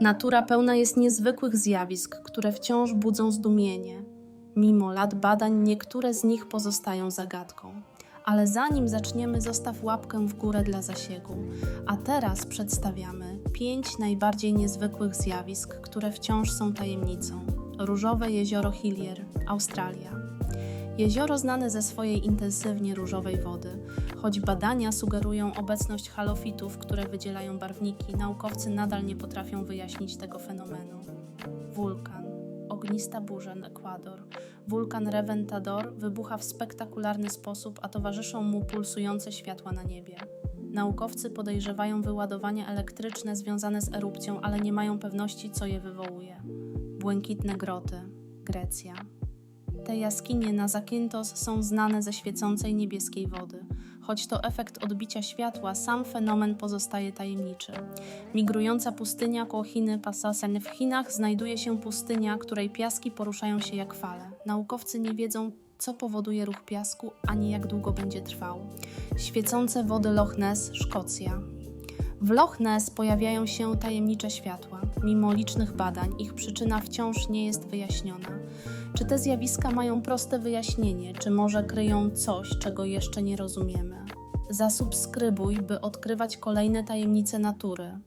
Natura pełna jest niezwykłych zjawisk, które wciąż budzą zdumienie. Mimo lat badań, niektóre z nich pozostają zagadką. Ale zanim zaczniemy, zostaw łapkę w górę dla zasięgu. A teraz przedstawiamy pięć najbardziej niezwykłych zjawisk, które wciąż są tajemnicą. Różowe jezioro Hillier, Australia. Jezioro znane ze swojej intensywnie różowej wody. Choć badania sugerują obecność halofitów, które wydzielają barwniki, naukowcy nadal nie potrafią wyjaśnić tego fenomenu. Wulkan. Ognista burza, Ekwador. Wulkan Reventador wybucha w spektakularny sposób, a towarzyszą mu pulsujące światła na niebie. Naukowcy podejrzewają wyładowania elektryczne związane z erupcją, ale nie mają pewności, co je wywołuje. Błękitne groty. Grecja. Te jaskinie na Zakynthos są znane ze świecącej niebieskiej wody. Choć to efekt odbicia światła, sam fenomen pozostaje tajemniczy. Migrująca pustynia koło Chiny Passasen w Chinach znajduje się pustynia, której piaski poruszają się jak fale. Naukowcy nie wiedzą, co powoduje ruch piasku, ani jak długo będzie trwał. Świecące wody Loch Ness, Szkocja. W Loch Ness pojawiają się tajemnicze światła. Mimo licznych badań, ich przyczyna wciąż nie jest wyjaśniona. Czy te zjawiska mają proste wyjaśnienie, czy może kryją coś, czego jeszcze nie rozumiemy? Zasubskrybuj, by odkrywać kolejne tajemnice natury.